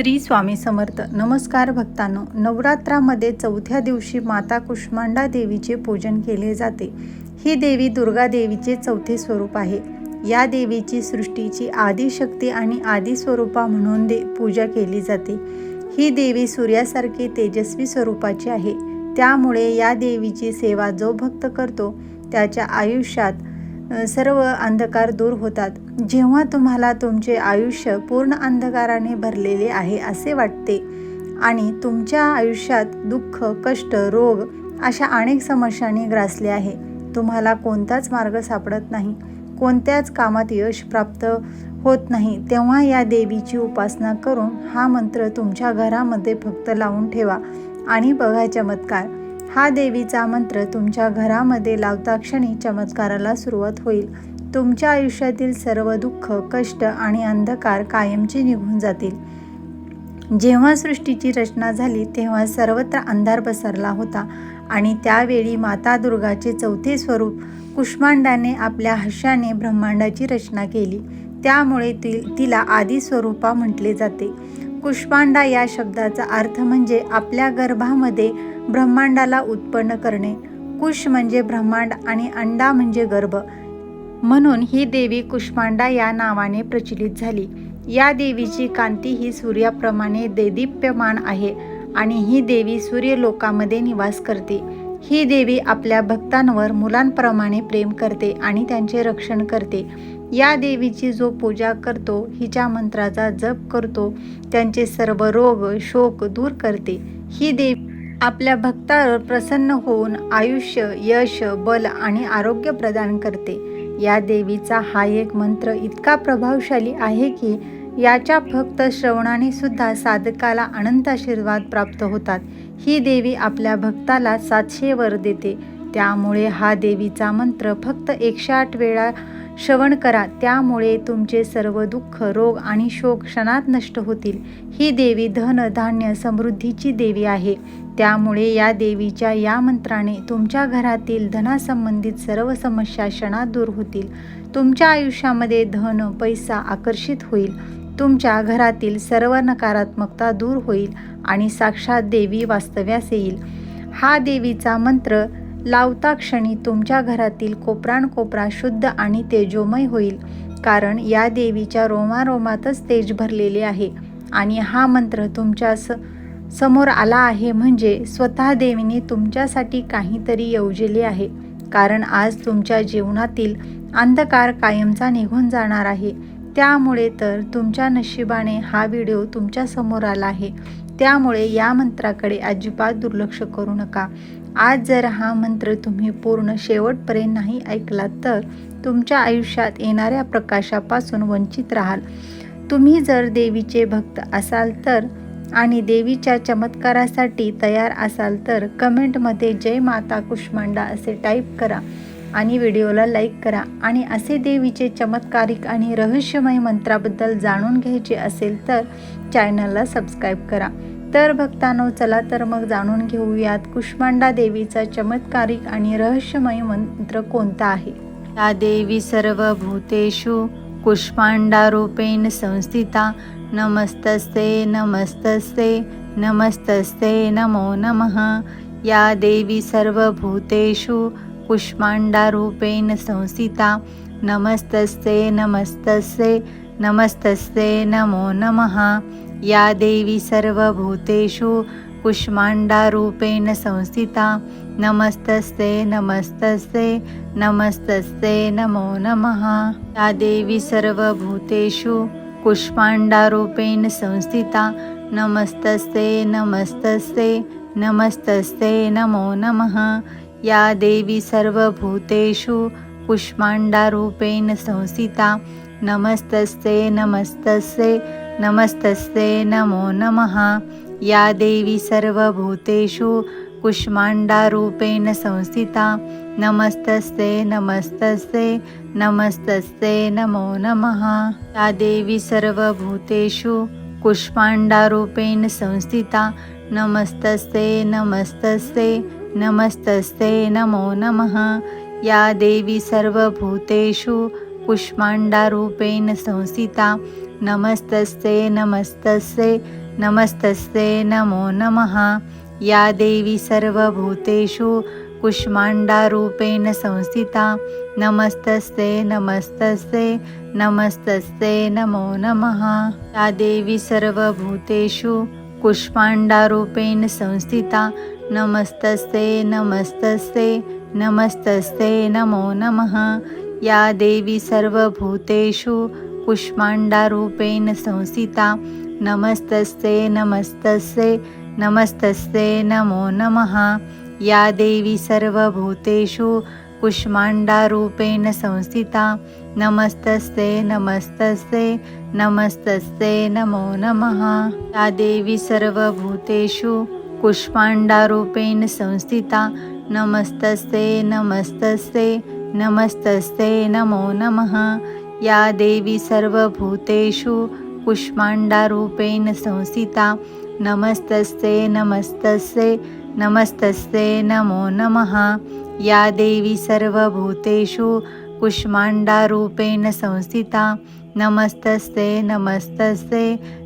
श्री स्वामी समर्थ. नमस्कार भक्तांनो. नवरात्रामध्ये चौथ्या दिवशी माता कुष्मांडा देवीचे पूजन केले जाते. ही देवी दुर्गा देवीचे चौथे स्वरूप आहे. या देवीची सृष्टीची आदिशक्ती आणि आदिस्वरूपा म्हणून दे पूजा केली जाते. ही देवी सूर्यासारखी तेजस्वी स्वरूपाची आहे. त्यामुळे या देवीची सेवा जो भक्त करतो त्याच्या आयुष्यात सर्व अंधकार दूर होतात. जेव्हा तुम्हाला तुमचे आयुष्य पूर्ण अंधकाराने भरलेले आहे असे वाटते आणि तुमच्या आयुष्यात दुःख कष्ट रोग अशा अनेक समस्यांनी ग्रासले आहे तुम्हाला कोणताच मार्ग सापडत नाही. कोणत्याच कामात यश प्राप्त होत नाही. तेव्हा या देवीची उपासना करून हा मंत्र तुमच्या घरामध्ये फक्त लावून ठेवा आणि बघा चमत्कार. हा देवीचा मंत्र तुमच्या घरामध्ये लावता क्षणी चमत्काराला सुरुवात होईल. तुमच्या आयुष्यातील सर्व दुःख कष्ट आणि अंधकार कायमचे निघून जातील. जेव्हा सृष्टीची रचना झाली तेव्हा सर्वत्र अंधार पसरला होता आणि त्यावेळी माता दुर्गाचे चौथे स्वरूप कुष्मांडाने आपल्या हर्षाने ब्रह्मांडाची रचना केली. त्यामुळे ती तिला आदिस्वरूपा म्हटले जाते. कुष्मांडा या शब्दाचा अर्थ म्हणजे आपल्या गर्भामध्ये ब्रह्मांडाला उत्पन्न करणे. कुश म्हणजे ब्रह्मांड आणि अंडा म्हणजे गर्भ. म्हणून ही देवी कुष्मांडा या नावाने प्रचलित झाली. या देवीची कांती ही सूर्याप्रमाणे देदीप्यमान आहे आणि ही देवी सूर्यलोकामध्ये निवास करते. ही देवी आपल्या भक्तांवर मुलांप्रमाणे प्रेम करते आणि त्यांचे रक्षण करते. या देवीची जो पूजा करतो हिच्या मंत्राचा जप करतो त्यांचे सर्व रोग शोक दूर करते. ही देवी आपल्या भक्तावर प्रसन्न होऊन आयुष्य यश बल आणि आरोग्य प्रदान करते. या देवीचा हा एक मंत्र इतका प्रभावशाली आहे की याच्या फक्त श्रवणाने सुद्धा साधकाला अनंत आशीर्वाद प्राप्त होतात. ही देवी आपल्या भक्ताला सातशे वर देते. त्यामुळे हा देवीचा मंत्र फक्त एकशे आठ वेळा श्रवण करा त्यामुळे तुमचे सर्व दुःख रोग आणि शोक क्षणात नष्ट होतील. ही देवी धन धान्य समृद्धीची देवी आहे. त्यामुळे या देवीच्या या मंत्राने तुमच्या घरातील धनासंबंधित सर्व समस्या क्षणात दूर होतील. तुमच्या आयुष्यामध्ये धन पैसा आकर्षित होईल. तुमच्या घरातील सर्व नकारात्मकता दूर होईल आणि साक्षात देवी वास्तव्यास येईल. हा देवीचा मंत्र लावता क्षणी तुमच्या घरातील कोपरानकोपरा शुद्ध आणि तेजोमय होईल. कारण या देवीच्या रोमारोमातच तेज भरलेले आहे. आणि हा मंत्र तुमच्या स समोर आला आहे म्हणजे स्वतः देवीने तुमच्यासाठी काहीतरी योजले आहे. कारण आज तुमच्या जीवनातील अंधकार कायमचा निघून जाणार आहे. त्यामुळे तर तुमच्या नशिबाने हा व्हिडिओ तुमच्यासमोर आला आहे. त्यामुळे या मंत्राकडे अजिबात दुर्लक्ष करू नका. आज जर हा मंत्र तुम्ही पूर्ण शेवटपर्यंत नाही ऐकला तर तुमच्या आयुष्यात येणाऱ्या प्रकाशापासून वंचित राहाल. तुम्ही जर देवीचे भक्त असाल तर आणि देवीच्या चमत्कारासाठी तयार असाल तर कमेंटमध्ये जय माता कुष्मांडा असे टाईप करा आणि व्हिडिओला लाईक करा आणि असे देवीचे चमत्कारिक आणि रहस्यमय मंत्राबद्दल जाणून घ्यायचे असेल तर चॅनलला सबस्क्राईब करा. तर भक्तांनो चला तर मग जाणून घेऊयात कुष्मांडा देवीचा चमत्कारिक आणि रहस्यमय मंत्र कोणता आहे? या देवी सर्व भूतेषु कुष्मांडारूपेण संस्थिता नमस्तस्ते नमस्तस्ते नमस्तस्ते नमो नमः। या देवी सर्वभूतेषु कुष्मांडारूपेण संस्थिता नमस्तस्ते नमस्तस्ते नमस्तस्ते नमो नमः। या देवी सर्वभूतेषु कुष्माण्डारूपेण संस्थिता। नमस्तस्ते नमस्तस्ते नमस्तस्ते नमो नमः। या देवी सर्वभूतेषु कुष्माण्डारूपेण संस्थिता। नमस्तस्ते नमस्तस्ते नमस्तस्ते नमो नमः। या देवी सर्वभूतेषु कुष्माण्डारूपेण संस्थिता। नमस्तस्ते नमस्तस्ते नमस्तस्ते नमो नमः। या देवी सर्वभूतेषु कुष्माण्डारूपेण संस्थिता। नमस्तस्ते नमस्तस्ते नमस्तस्ते नमो नमः। या देवी सर्वभूतेषु कुष्माण्डारूपेण संस्थिता। नमस्तस्ते नमस्तस्ते नमस्तस्ते नमो नमः। या देवी सर्वभूतेषु कुष्माण्डारूपेण संस्थिता। नमस्तस्ते नमस्तस्ते नमस्तस्ते नमो नमः। या देवी सर्वभूतेषु कुष्माण्डारूपेण संस्थिता। नमस्तस्ते नमस्तस्ते नमस्तस्ते नमो नमः। या देवी सर्वभूतेषु कुष्माण्डारूपेण संस्थिता। नमस्तस्ते नमस्तस्ते नमस्तस्ते नमो नमः। या देवी सर्वभूतेषु कुष्माण्डारूपेण संस्थिता नमस्तस्ते नमस्तस्य नमस्तस्ते नमो नमः। या देवी सर्वभूतेषु कुष्माण्डारूपेण संस्थिता नमस्तस्ते नमस्तस्ते नमस्तस्ते नमो नमः। या देवी सर्वभूतेषु कुष्माण्डारूपेण संस्थिता नमस्तस्ते नमस्तस्ते नमस्तस्ते नमो नमः। या देवी सर्वभूतेषु कुष्माण्डारूपेण संस्थिता नमस्तस्ते नमस्तस्ये नमस्तस्ये नमो नमः। या देवी सर्वभूतेषु कुष्माण्डारूपेण संस्थिता नमस्तस्ते नमस्तस्ते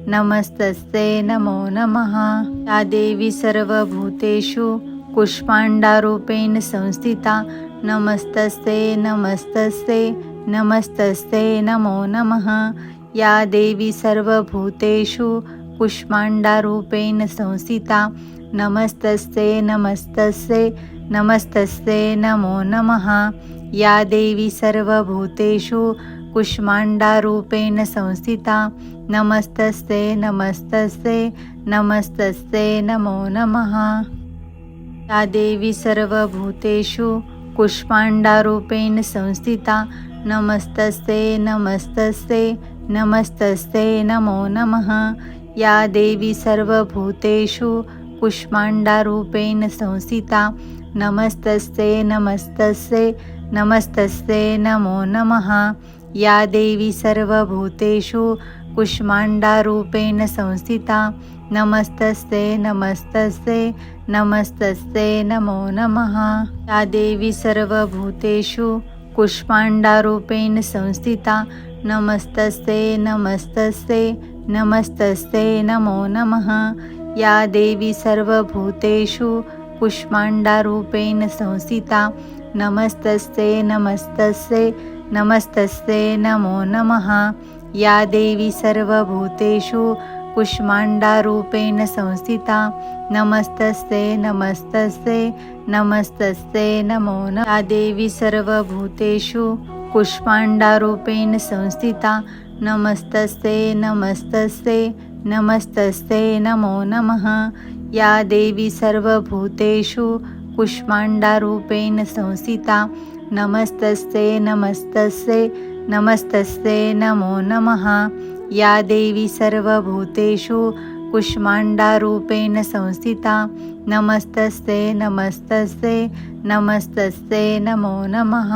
नमस्तस्ते नमो नमः। या देवी सर्वभूतेषु कुष्माण्डारूपेण संस्थिता नमस्तस्ते नमस्तस्ते नमस्तस्ते नमो नमः। या देवी सर्वभूतेषु कुष्माण्डारूपेण संस्थिता नमस्तस्ते नमस्तस्ते नमस्तस्ते नमो नमः। या देवी सर्वभूतेषु कुष्माण्डारूपेण संस्थिता नमस्तस्ते नमस्तस्ते नमस्तस्ते नमो नमः। या देवी सर्वभूतेषु कुष्माण्डारूपेण संस्थिता नमस्तस्ते नमस्तस्ते नमस्तस्ते नमो नमः। या देवी सर्वभूतेषु कुष्माण्डारूपेण संस्थिता नमस्तस्ते नमस्तस्ते नमस्तस्ते नमो नमः। या देवी सर्वभूतेषु कुष्माण्डारूपेण संस्थिता नमस्तस्ते नमस्तस्ते नमस्तस्ते नमो नमः। या देवी सर्वभूतेषु कुष्पाण्डारूपेण संस्थिता। नमस्तस्ते नमस्तस्ते नमस्तस्ते नमो नमः। या देवी सर्वभूतेषु पुष्माण्डारूपेण संस्थिता। नमस्तस्ते नमस्तस्ते नमस्तस्ते नमो नमः। या देवी सर्वभूतेषु कुष्माण्डारूपेण संस्थिता। नमस्तस्ते नमस्तस्ते नमस्तस्ते नमो न देवी सर्वभूतेषु कुष्माण्डारूपेण संस्थिता। नमस्तस्ते नमस्तस्ते नमस्तस्ते नमो नमः। या देवी सर्वभूतेषु कुष्माण्डारूपेण संस्थिता। नमस्तस्ते नमस्तस्ते नमस्तस्ते नमो नमः। या देवी सर्वभूतेषु कुष्माण्डारूपेण संस्थिता। नमस्तस्ते नमस्तस्ते नमस्तस्ते नमो नमः।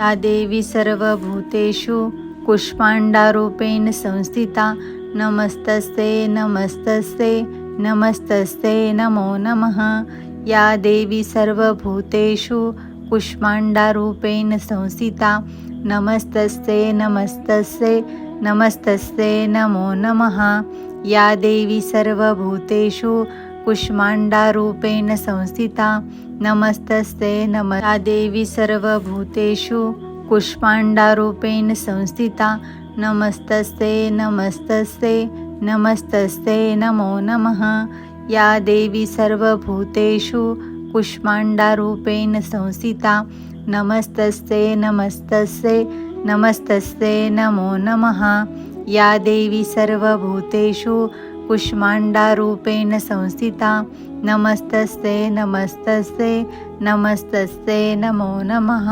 या देवी सर्वभूतेषु कुष्माण्डारूपेण संस्थिता। नमस्तस्ते नमस्तस्ते नमस्तस्ते नमो नमः। या देवी सर्वभूतेषु कुष्माण्डारूपेण संस्थिता। नमस्तस्ते नमस्तस्ते नमस्तस्ते नमो नमः। या देवी सर्वभूतेषु कुष्माण्डारूपेण संस्थिता। नमस्तस्ते नम या देवी सर्वभूतेषु कुष्माण्डारूपेण संस्थिता। नमस्तस्ते नमस्तस्ते नमस्तस्ते नमो नमः। या देवी सर्वभूतेषु कुष्माण्डारूपेण संस्थिता। नमस्तस्ते नमस्तस्ते नमस्तस्ते नमो नमः। या देवी सर्वभूतेषु कुष्माण्डारूपेण संस्थिता। नमस्तस्ते नमस्तस्ते नमस्तस्ते नमो नमः।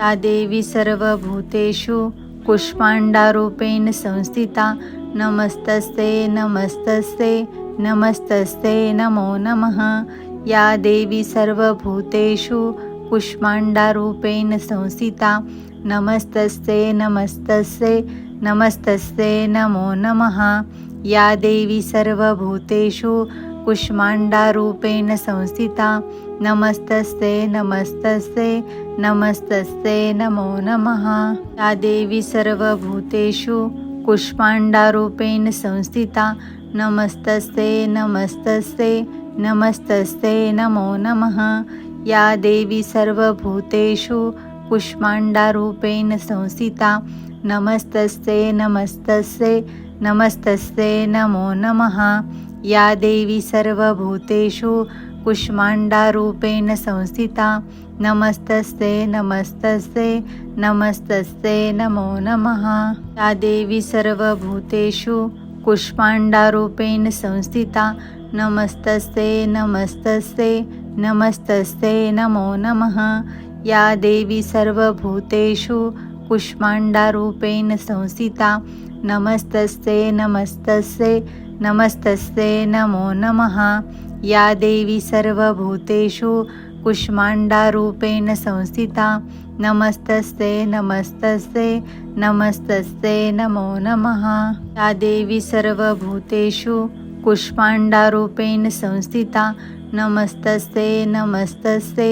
या देवी सर्वभूतेषु कुष्माण्डारूपेण संस्थिता। नमस्तस्ते नमस्तस्ते नमस्तस्ते नमो नमः। या देवी सर्वभूतेषु कुष्माण्डारूपेण संस्थिता। नमस्तस्ते नमस्तस्य नमस्तस्ते नमो नमः। या देवी सर्वभूतेषु कुष्माण्डारूपेण संस्थिता। नमस्तस्ते नमस्तस्ते नमस्तस्ते नमो नमः। या देवी सर्वभूतेषु कुष्माण्डारूपेण संस्थिता। नमस्तस्ते नमस्तस्ते नमस्तस्ते नमो नमः। या देवी सर्वभूतेषु कुष्माण्डारूपेण संस्थिता। नमस्तस्ते नमस्तस्य नमस्तस्य नमो नमः। या देवी सर्वभूतेषु कुष्माण्डारूपेण संस्थिता। नमस्तस्ते नमस्तस्ते नमस्तस्ते नमो नमः। या देवी सर्वभूतेषु कुष्माण्डारूपेण संस्थिता। नमस्तस्ते नमस्तस्ते नमस्तस्ते नमो नमः। या देवी सर्वभूतेषु कुष्माण्डारूपेण संस्थिता। नमस्तस्ते नमस्तस्ते नमस्तस्ते नमो नमः। या देवी सर्वभूतेषु कुष्माण्डारूपेण संस्थिता। नमस्तस्ते नमस्तस्ते नमस्तस्ते नमो नमः। या देवी सर्वभूतेषु कुष्माण्डारूपेण संस्थिता। नमस्तस्ते नमस्तस्ते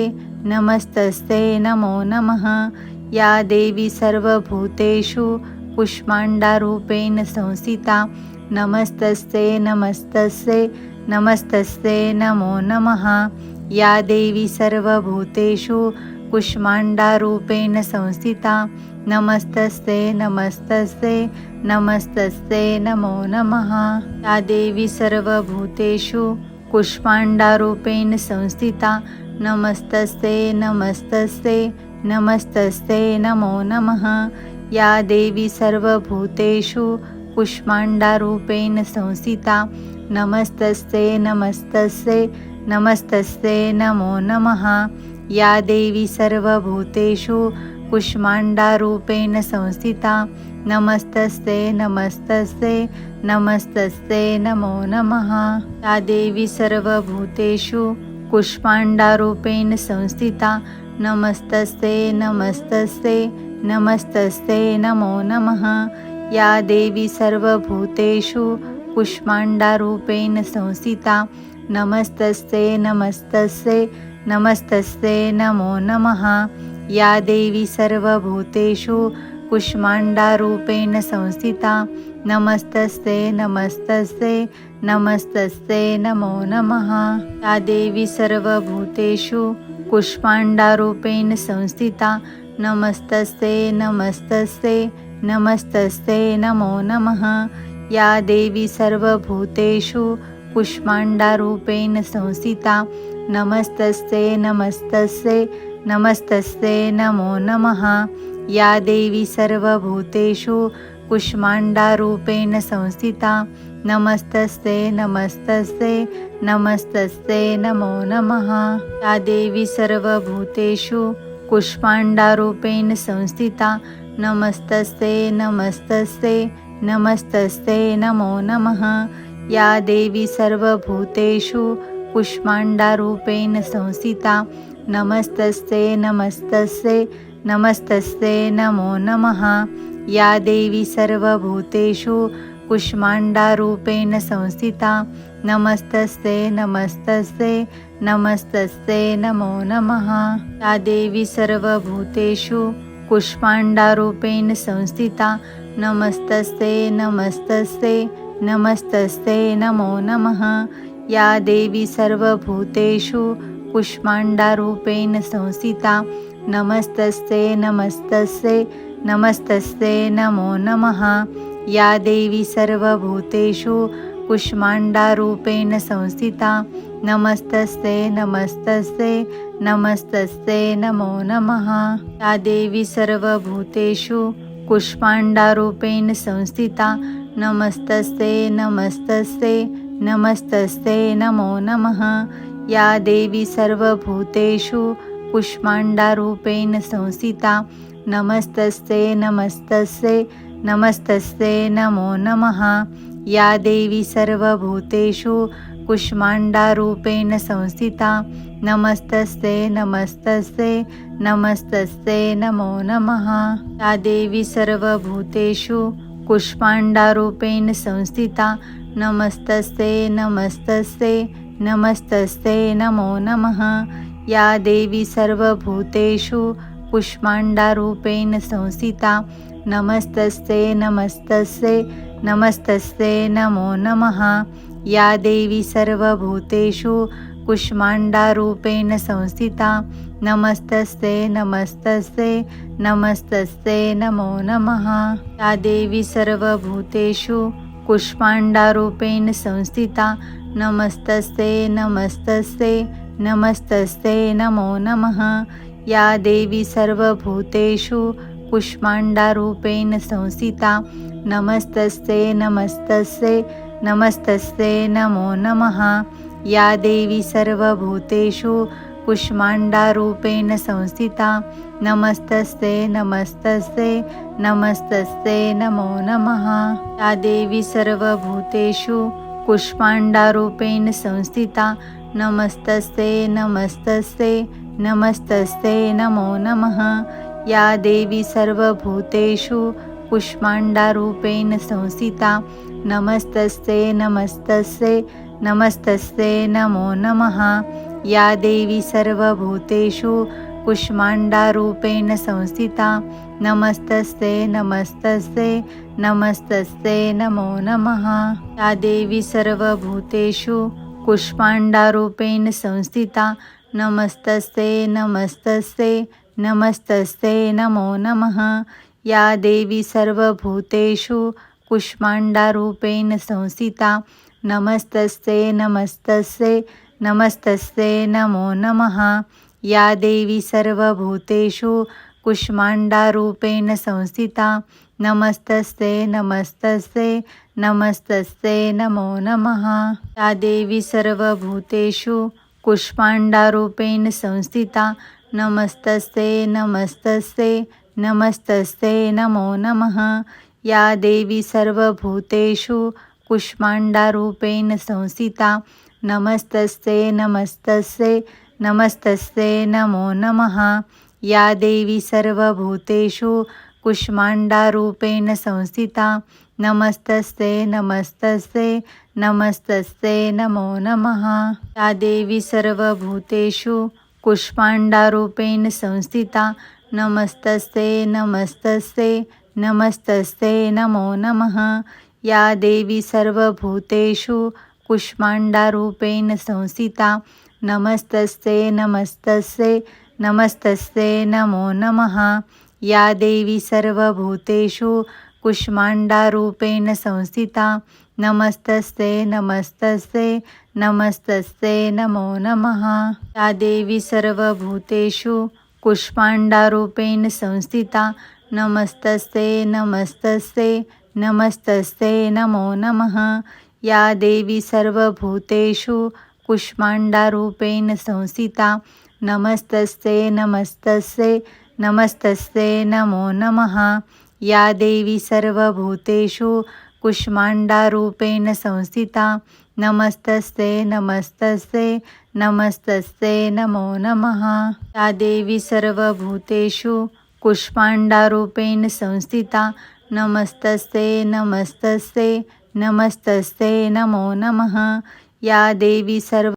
नमस्तस्ते नमो नमः। या देवी सर्वभूतेषु कुष्माण्डारूपेण संस्थिता नमस्तस्ते नमस्तस्ते नमस्तस्ते नमो नमः। या देवी सर्वभूतेषु कुष्माण्डारूपेण संस्थिता नमस्तस्ते नमस्तस्ते नमस्तस्ते नमो नमः। या देवी सर्वभूतेषु कुष्माण्डारूपेण संस्थिता। नमस्तस्ते नमस्तस्ते नमस्तस्ते नमो नमः। या देवी सर्वभूतेषु कुष्माण्डारूपेण संस्थिता। नमस्तस्ते नमस्तस्ते नमस्तस्ते नमो नमः। या देवी सर्वभूतेषु कुष्माण्डारूपेण संस्थिता। नमस्तस्ते नमस्तस्ते नमस्तस्ते नमो नमः। या देवी सर्वभूतेषु कुष्माण्डारूपेण संस्थिता। नमस्तस्ते नमस्तस्ते नमस्तस्ते नमो नमः। या देवी सर्वभूतेषु कुष्माण्डारूपेण संस्थिता। नमस्तस्ते नमस्तस्ते नमस्तस्ते नमो नमः। या देवी सर्वभूतेषु कुष्माण्डारूपेण संस्थिता। नमस्तस्ते नमस्तस्ते नमस्तस्ते नमो नमः। या देवी सर्वभूतेषु कुष्माण्डारूपेण संस्थिता। नमस्तस्ते नमस्तस्ते नमस्तस्ते नमो नमः। या देवी सर्वभूतेषु कुष्माण्डारूपेण संस्थिता। नमस्तस्ते नमस्तस्ते नमस्तस्ते नमो नमः। या देवी सर्वभूतेषु कुष्माण्डारूपेण संस्थिता। नमस्तस्ते नमस्तस्ते नमस्तस्ते नमो नमः। या देवी सर्वभूतेषु कुष्माण्डारूपेण संस्थिता। नमस्तस्ते नमस्तस्ते नमस्तस्ते नमो नमः। या देवी सर्वभूतेषु कुष्माण्डारूपेण संस्थिता। नमस्तस्ते नमस्तस्ते नमस्तस्ते नमो नमः। या देवी सर्वभूतेषु कुष्माण्डारूपेण संस्थिता। नमस्तस्ते नमस्तस्ते नमस्तस्ते नमो नमः। या देवी सर्वभूतेषु कुष्माण्डारूपेण संस्थिता। नमस्तस्ते नमस्तस्ते नमस्तस्ते नमो नमः। या देवी सर्वभूतेषु कुष्माण्डारूपेण संस्थिता। नमस्तस्ते नमस्तस्ते नमस्तस्ते नमो नमः। या देवी सर्वभूतेषु कुष्माण्डारूपेण संस्थिता। नमस्तस्ते नमस्तस्ते नमस्तस्ते नमो नमः। या देवी सर्वभूतेषु कुष्माण्डारूपेण संस्थिता। नमस्तस्ते नमस्तस्ते नमस्तस्ते नमो नमः। या देवी सर्वभूतेषु कुष्माण्डारूपेण संस्थिता नमस्तस्ते नमस्तस्य नमस्तस्य नमो नमः। या देवी सर्वभूतेषु कुष्माण्डारूपेण संस्थिता नमस्तस्ते नमस्तस्ते नमस्तस्ते नमो नमः। या देवी सर्वभूतेषु कुष्माण्डारूपेण संस्थिता नमस्तस्ते नमस्तस्ते नमस्तस्ते नमो नमः। या देवी सर्वभूतेषु कुष्माण्डारूपेण संस्थिता। नमस्तस्ते नमस्तस्ये नमस्तस्ये नमो नमः। या देवी सर्वभूतेषु कुष्माण्डारूपेण संस्थिता। नमस्तस्ते नमस्तस्ते नमस्तस्ते नमो नमः। या देवी सर्वभूतेषु कुष्माण्डारूपेण संस्थिता। नमस्तस्ते नमस्तस्ते नमस्तस्ते नमो नमः। या देवी सर्वभूतेषु कुष्माण्डारूपेण संस्थिता नमस्तस्ते नमस्तस्ते नमस्तस्ते नमो नमः। या देवी सर्वभूतेषु कुष्माण्डारूपेण संस्थिता नमस्तस्ते नमस्तस्ते नमस्तस्ते नमो नमः। या देवी सर्वभूतेषु कुष्माण्डारूपेण संस्थिता नमस्तस्ते नमस्तस्ते नमस्तस्ते नमो नमः। या देवी सर्वभूतेषु कुष्माण्डारूपेण संस्थिता नमस्तस्ते नमस्तस्ते नमस्तस्ते नमो नमः। या देवी सर्वभूतेषु कुष्माण्डारूपेण संस्थिता नमस्तस्ते नमस्तस्ते नमस्तस्ते नमो नमः। या देवी सर्वभूतेषु कुष्माण्डारूपेण संस्थिता। नमस्तस्ते नमस्तस्ते नमस्तस्ते नमो नमः। या देवी सर्वभूतेषु कुष्माण्डारूपेण संस्थिता। नमस्तस्ते नमस्तस्ते नमस्तस्ते नमो नमः। या देवी सर्वभूतेषु कुष्माण्डारूपेण संस्थिता। नमस्तस्ते नमस्तस्ते नमस्तस्ते नमो नमः। या देवी सर्वभूतेषु कुष्माण्डारूपेण संस्थिता। नमस्तस्ते नमस्तस्ते नमस्तस्ते नमो नमः। या देवी सर्वभूतेषु कुष्माण्डारूपेण संस्थिता। नमस्तस्ते नमस्तस्ते नमस्तस्ते नमो नमः। या देवी सर्वभूतेषु कुष्माण्डारूपेण संस्थिता। नमस्तस्ते नमस्तस्ते नमस्तस्ते नमो नमः। या देवी सर्वभूतेषु कुष्माण्डारूपेण संस्थिता। नमस्तस्ते नमस्तस्ते नमस्तस्ते नमो नमः। या देवी सर्वभूतेषु कुष्माण्डारूपेण संस्थिता। नमस्तस्ते नमस्तस्ते नमस्तस्ते नमो नमः। या देवी सर्वभूतेषु कुष्माण्डारूपेण संस्थिता। नमस्तस्ते नमस्तस्ते नमस्तस्ते नमो नमः। या देवी सर्वभूतेषु कुष्माण्डारूपेण संस्थिता। नमस्तस्ते नमस्तस्ते नमस्तस्ते नमो नमः। या देवी सर्वभूतेषु कुष्माण्डारूपेण संस्थिता। नमस्तस्ते नमस्तस्ते नमस्तस्ते नमो नमः। या देवी सर्वभूतेषु कुष्माण्डारूपेण संस्थिता। नमस्तस्ते नमस्तस्ते नमस्तस्ते नमो नमः। या देवी सर्वभूतेषु कुष्माण्डारूपेण संस्थिता। नमस्तस्ते नमस्तस्ते नमस्तस्ते नमो नमः। या देवी सर्व